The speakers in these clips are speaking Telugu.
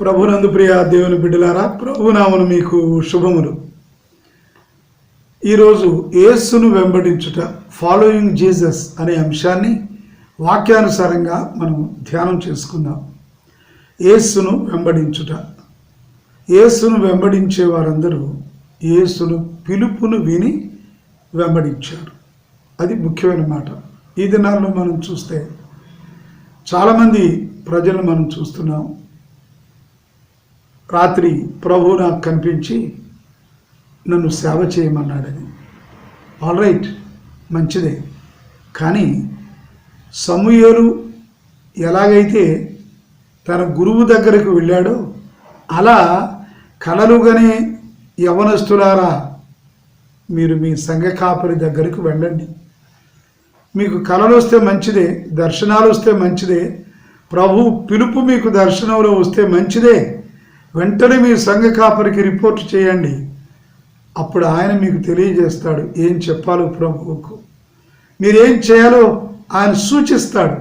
ప్రభునందు ప్రియ దేవుని బిడ్డలారా ప్రభునామను మీకు శుభములు. ఈరోజు యేసును వెంబడించుట ఫాలోయింగ్ జీసస్ అనే అంశాన్ని వాక్యానుసారంగా మనం ధ్యానం చేసుకుందాం. యేసును వెంబడించుట. యేసును వెంబడించే వారందరూ యేసును పిలుపును విని వెంబడించారు. అది ముఖ్యమైన మాట. ఈ దినాల్లో మనం చూస్తే చాలామంది ప్రజలు మనం చూస్తున్నాం. రాత్రి ప్రభువు నాకు కనిపించి నన్ను సేవ చేయమన్నాడని. ఆల్ రైట్ మంచిదే. కానీ సమూహలు ఎలాగైతే తన గురువు దగ్గరకు వెళ్ళాడో అలా కలలుగానే యవనస్తులారా మీరు మీ సంఘ కాపరి దగ్గరకు వెళ్ళండి. మీకు కళలు వస్తే మంచిదే దర్శనాలు వస్తే మంచిదే ప్రభు పిలుపు మీకు దర్శనంలో వస్తే మంచిదే. వెంటనే మీ సంఘ కాపరికి రిపోర్ట్ చేయండి. అప్పుడు ఆయన మీకు తెలియజేస్తాడు ఏం చెప్పాలో ప్రభువుకు. మీరేం చేయాలో ఆయన సూచిస్తాడు.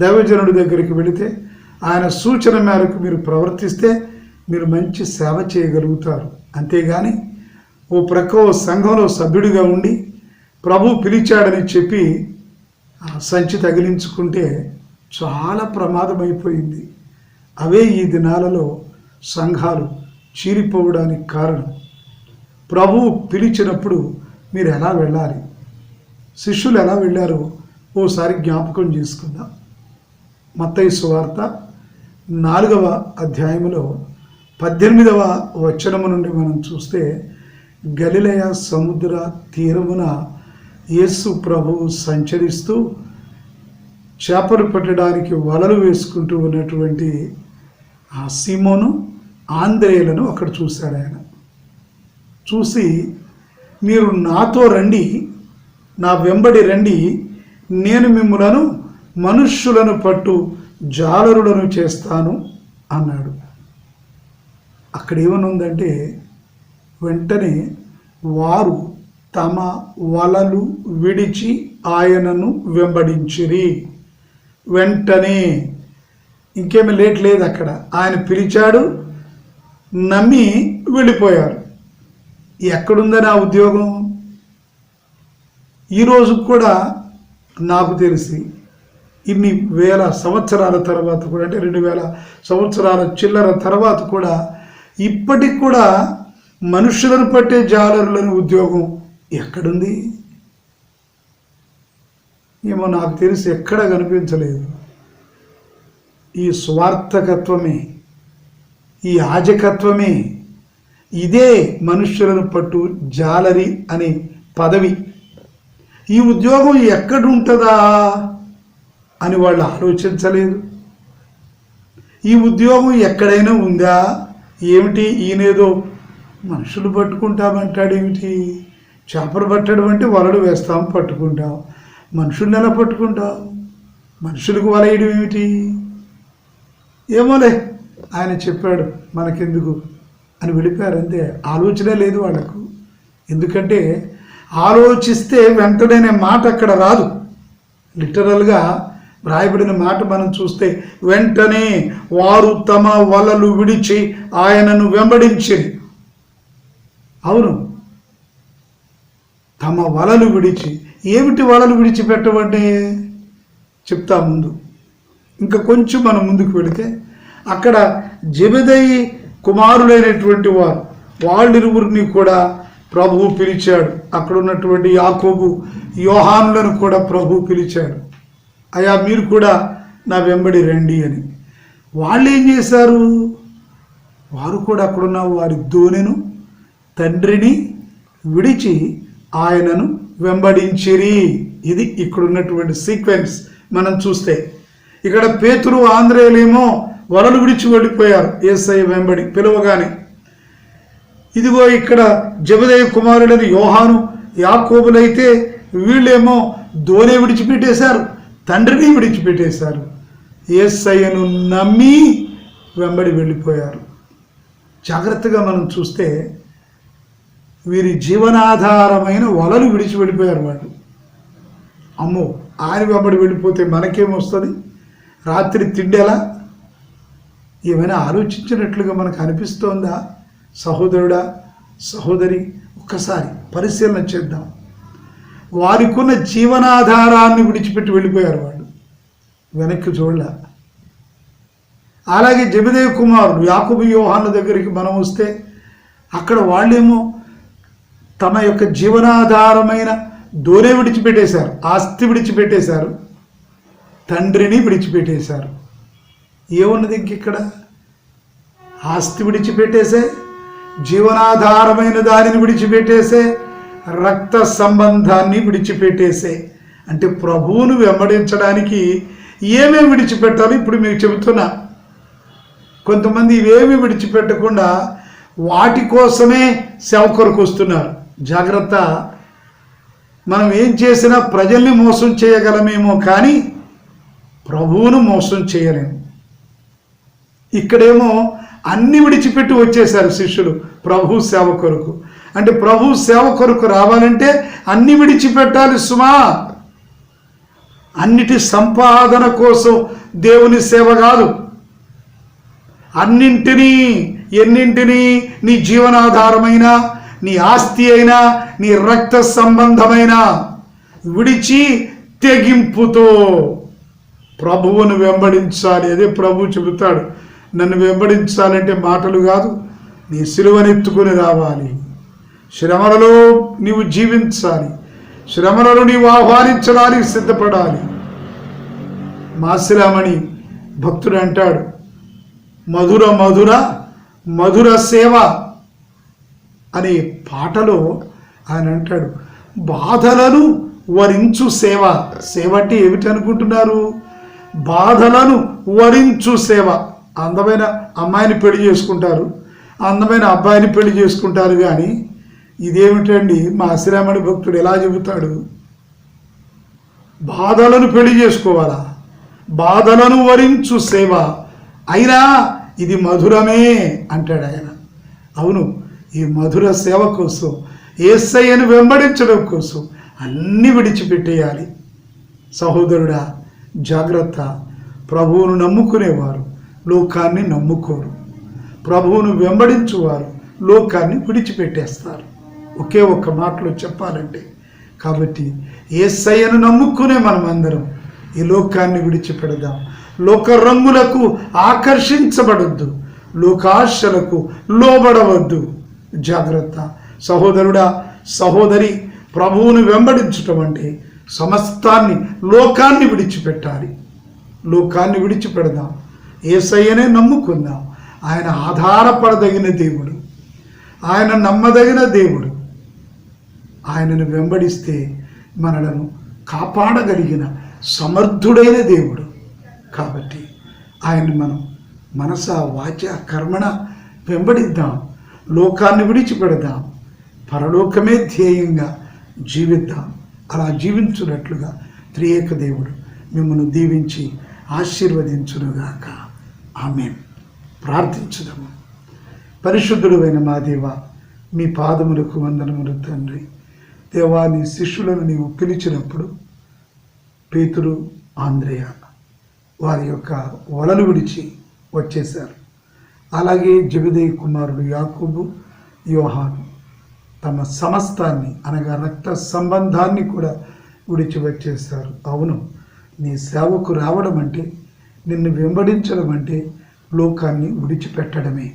దైవజనుడి దగ్గరికి వెళితే ఆయన సూచన మేరకు మీరు ప్రవర్తిస్తే మీరు మంచి సేవ చేయగలుగుతారు. అంతేగాని ఓ ప్రక్క ఓ సంఘంలో సభ్యుడిగా ఉండి ప్రభు పిలిచాడని చెప్పి సంచి తగిలించుకుంటే చాలా ప్రమాదమైపోయింది. అవే ఈ దినాలలో సంఘాలు చీరిపోవడానికి కారణం. ప్రభువు పిలిచినప్పుడు మీరు ఎలా వెళ్ళాలి? శిష్యులు ఎలా వెళ్ళారో ఓసారి జ్ఞాపకం చేసుకుందాం. మత్తయ్య సువార్త నాలుగవ అధ్యాయములో పద్దెనిమిదవ వచనము నుండి మనం చూస్తే గలిలయ సముద్ర తీరమున యేసు ప్రభువు సంచరిస్తూ చేపలు పట్టడానికి వలలు వేసుకుంటూ ఉన్నటువంటి ఆ సీమోను ఆంధ్రేయులను అక్కడ చూశాడు ఆయన. చూసి మీరు నాతో రండి నా వెంబడి రండి నేను మిమ్మలను మనుష్యులను పట్టు జాలరులను చేస్తాను అన్నాడు. అక్కడ ఏమనుందంటే వెంటనే వారు తమ వలలు విడిచి ఆయనను వెంబడించిరి. వెంటనే. ఇంకేమి లేట్ లేదు అక్కడ. ఆయన పిలిచాడు నమ్మి వెళ్ళిపోయారు. ఎక్కడుందని ఆ ఉద్యోగం? ఈరోజు కూడా నాకు తెలిసి ఇన్ని వేల సంవత్సరాల తర్వాత కూడా అంటే రెండు వేల సంవత్సరాల చిల్లర తర్వాత కూడా ఇప్పటికి కూడా మనుషులను పట్టే జాలరులను ఉద్యోగం ఎక్కడుంది? ఏమో నాకు తెలిసి ఎక్కడ కనిపించలేదు. ఈ స్వార్థకత్వమే ఈ యాజకత్వమే ఇదే మనుష్యులను పట్టు జాలరి అనే పదవి. ఈ ఉద్యోగం ఎక్కడుంటుందా అని వాళ్ళు ఆలోచించలేదు. ఈ ఉద్యోగం ఎక్కడైనా ఉందా? ఏమిటి ఈయనేదో మనుషులు పట్టుకుంటామంటాడేమిటి చేపలు పట్టడం అంటే వలలు వేస్తాం పట్టుకుంటాం. మనుషుల్ని ఎలా పట్టుకుంటాం? మనుషులకు వలయడం ఏమిటి? ఏమోలే ఆయన చెప్పాడు మనకెందుకు? అని వెళ్ళిపోయారు అంతే ఆలోచనే లేదు వాళ్ళకు. ఎందుకంటే ఆలోచిస్తే వెంటనే మాట అక్కడ రాదు. లిటరల్గా వ్రాయబడిన మాట మనం చూస్తే వెంటనే వారు తమ వలలు విడిచి ఆయనను వెంబడించింది. అవును. తమ వలలు విడిచి. ఏమిటి వలలు విడిచిపెట్టవండి చెప్తా ముందు. ఇంకా కొంచెం మనం ముందుకు వెళితే అక్కడ జబిదయి కుమారులైనటువంటి వారు వాళ్ళిరువురిని కూడా ప్రభువు పిలిచాడు. అక్కడ ఉన్నటువంటి యాకోబు యోహానులను కూడా ప్రభు పిలిచాడు. అయా మీరు కూడా నా వెంబడి రండి అని. వాళ్ళు ఏం చేశారు? వారు కూడా అక్కడున్న వారి దోనెను తండ్రిని విడిచి ఆయనను వెంబడించిరి. ఇది ఇక్కడ ఉన్నటువంటి సీక్వెన్స్ మనం చూస్తే. ఇక్కడ పేతురు ఆంధ్రేయులేమో వలలు విడిచి వెళ్ళిపోయారు ఏసై వెంబడి పిలవగానే. ఇదిగో ఇక్కడ జబదయ కుమారుడని యోహాను యాకోబులైతే వీళ్ళేమో దోనే విడిచిపెట్టేశారు తండ్రిని విడిచిపెట్టేశారు. ఏసయ్యను నమ్మి వెంబడి వెళ్ళిపోయారు. జాగ్రత్తగా మనం చూస్తే వీరి జీవనాధారమైన వలలు విడిచి వెళ్ళిపోయారు వాళ్ళు. అమ్మో ఆయన వెంబడి వెళ్ళిపోతే మనకేమొస్తుంది రాత్రి తిండేలా ఏమైనా ఆలోచించినట్లుగా మనకు అనిపిస్తోందా? సహోదరుడా సహోదరి ఒక్కసారి పరిశీలన చేద్దాం. వారికున్న జీవనాధారాన్ని విడిచిపెట్టి వెళ్ళిపోయారు వాళ్ళు. వెనక్కి చూడలే. అలాగే జబిదేవ్ కుమారుడు యాకుబు యోహాను దగ్గరికి మనం వస్తే అక్కడ వాళ్ళేమో తమ యొక్క జీవనాధారమైన దూరే విడిచిపెట్టేశారు ఆస్తి విడిచిపెట్టేశారు తండ్రిని విడిచిపెట్టేశారు. ఏమున్నది ఇంక ఇక్కడ? ఆస్తి విడిచిపెట్టేసే జీవనాధారమైన దానిని విడిచిపెట్టేసే రక్త సంబంధాన్ని విడిచిపెట్టేసే. అంటే ప్రభువును వెంబడించడానికి ఏమేమి విడిచిపెట్టాలో ఇప్పుడు మీకు చెబుతున్నా. కొంతమంది ఇవేమి విడిచిపెట్టకుండా వాటి కోసమే సేవ కొరకు వస్తున్నారు. జాగ్రత్త. మనం ఏం చేసినా ప్రజల్ని మోసం చేయగలమేమో కానీ ప్రభువును మోసం చేయలేము. ఇక్కడేమో అన్ని విడిచిపెట్టి వచ్చేశారు శిష్యులు ప్రభు సేవ కొరకు. అంటే ప్రభు సేవ కొరకు రావాలంటే అన్ని విడిచిపెట్టాలి సుమా. అన్నిటి సంపాదన కోసం దేవుని సేవ కాదు. అన్నింటినీ ఎన్నింటినీ నీ జీవనాధారమైన నీ ఆస్తి అయినా నీ రక్త సంబంధమైన విడిచి తెగింపుతో ప్రభువును వెంబడించాలి. అదే ప్రభు చెబుతాడు. నన్ను వెంబడించాలంటే మాటలు కాదు నీ సిలువనెత్తుకుని రావాలి. శ్రమలలో నీవు జీవించాలి. శ్రమలను నీవు ఆహ్వానించడానికి సిద్ధపడాలి. మాసిరామణి భక్తుడు అంటాడు మధుర మధుర మధుర సేవ అనే పాటలో ఆయన అంటాడు బాధలను వరించు సేవ. సేవ అంటే ఏమిటి అనుకుంటున్నారు? బాధలను వరించు సేవ. అందమైన అమ్మాయిని పెళ్ళి చేసుకుంటారు అందమైన అబ్బాయిని పెళ్ళి చేసుకుంటారు కానీ ఇదేమిటండి మా శ్రీరామణి భక్తుడు ఎలా చెబుతాడు? బాధలను పెళ్ళి చేసుకోవాలా? బాధలను వరించు సేవ. అయినా ఇది మధురమే అంటాడు ఆయన. అవును ఈ మధుర సేవ కోసం ఏసయ్యను వెంబడించడం కోసం అన్నీ విడిచిపెట్టేయాలి. సహోదరుడా జాగ్రత్త. ప్రభువును నమ్ముకునేవారు. లోకాన్ని నమ్ముకోరు. ప్రభువును వెంబడించువారు లోకాన్ని విడిచిపెట్టేస్తారు. ఒకే ఒక్క మాటలో చెప్పాలంటే కాబట్టి ఏసయ్యను నమ్ముకునే మనం అందరం ఈ లోకాన్ని విడిచిపెడదాం. లోక రంగులకు ఆకర్షించబడద్దు. లోకాశలకు లోబడవద్దు. జాగ్రత్త. సహోదరుడా సహోదరి ప్రభువును వెంబడించటం అంటే సమస్తాన్ని లోకాన్ని విడిచిపెట్టాలి. లోకాన్ని విడిచిపెడదాం. ఏసయ్యనే నమ్ముకుందాం ఆయన ఆధారపడదగిన దేవుడు. ఆయన నమ్మదగిన దేవుడు. ఆయనను వెంబడిస్తే మనలను కాపాడగలిగిన సమర్థుడైన దేవుడు. కాబట్టి ఆయన్ని మనం మనస వాచ కర్మణ వెంబడిద్దాం. లోకాన్ని విడిచిపెడదాం. పరలోకమే ధ్యేయంగా జీవిద్దాం. అలా జీవించున్నట్లుగా త్రియేక దేవుడు మిమ్మల్ని దీవించి ఆశీర్వదించునుగాక. ఆమె ప్రార్థించదము పరిశుద్ధుడైన మా దేవ మీ పాదములకు వందనములు తండ్రి. దేవాని శిష్యులను నీవు పిలిచినప్పుడు పేతురు ఆంధ్రేయ వారి యొక్క వలలు విడిచి వచ్చేశారు. అలాగే జగదేవి కుమారుడు యాకూబు యోహాను తమ సమస్తాన్ని అనగా రక్త సంబంధాన్ని కూడా విడిచి వచ్చేశారు. అవును నీ సేవకు రావడం అంటే నిన్ను వెంబడించడం అంటే లోకాన్ని విడిచిపెట్టడమే.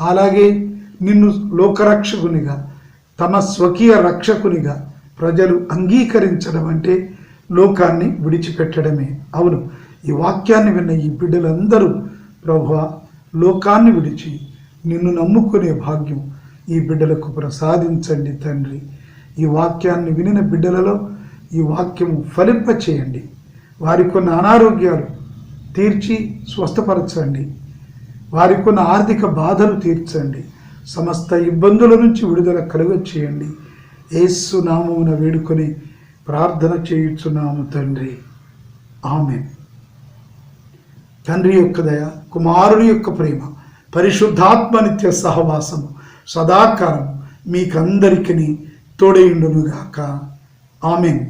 అలాగే నిన్ను లోకరక్షకునిగా తమ స్వకీయ రక్షకునిగా ప్రజలు అంగీకరించడం అంటే లోకాన్ని విడిచిపెట్టడమే. అవును ఈ వాక్యాన్ని విన్న ఈ బిడ్డలందరూ ప్రభు లోకాన్ని విడిచి నిన్ను నమ్ముకునే భాగ్యం ఈ బిడ్డలకు ప్రసాదించండి తండ్రి. ఈ వాక్యాన్ని వినిన బిడ్డలలో ఈ వాక్యము ఫలింపచేయండి. వారికి కొన్ని అనారోగ్యాలు తీర్చి స్వస్థపరచండి. వారికి ఉన్న ఆర్థిక బాధలు తీర్చండి. సమస్త ఇబ్బందుల నుంచి విడుదల కలుగ చేయండి. ఏసు నామమున వేడుకొని ప్రార్థన చేయుచున్నాము తండ్రి. ఆమె తండ్రి యొక్క దయ కుమారుని యొక్క ప్రేమ పరిశుద్ధాత్మ నిత్య సహవాసము సదాకాలం మీకందరికీ తోడైండునుగాక ఆమెన్.